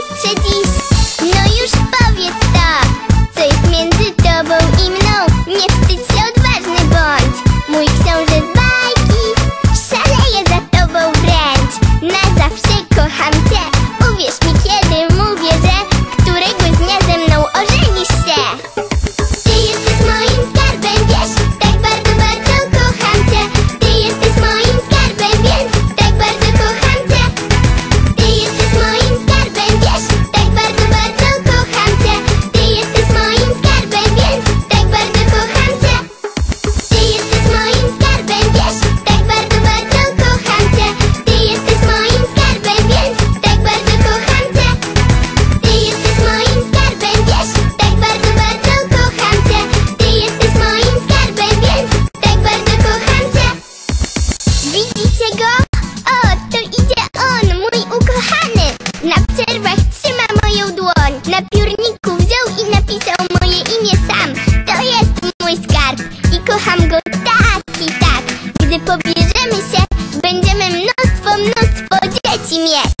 mistrze dziś No już powiedz tak, to Co jest między tobą i mną. Nie wstydź się, odważny bądź. Mój książę 熄灭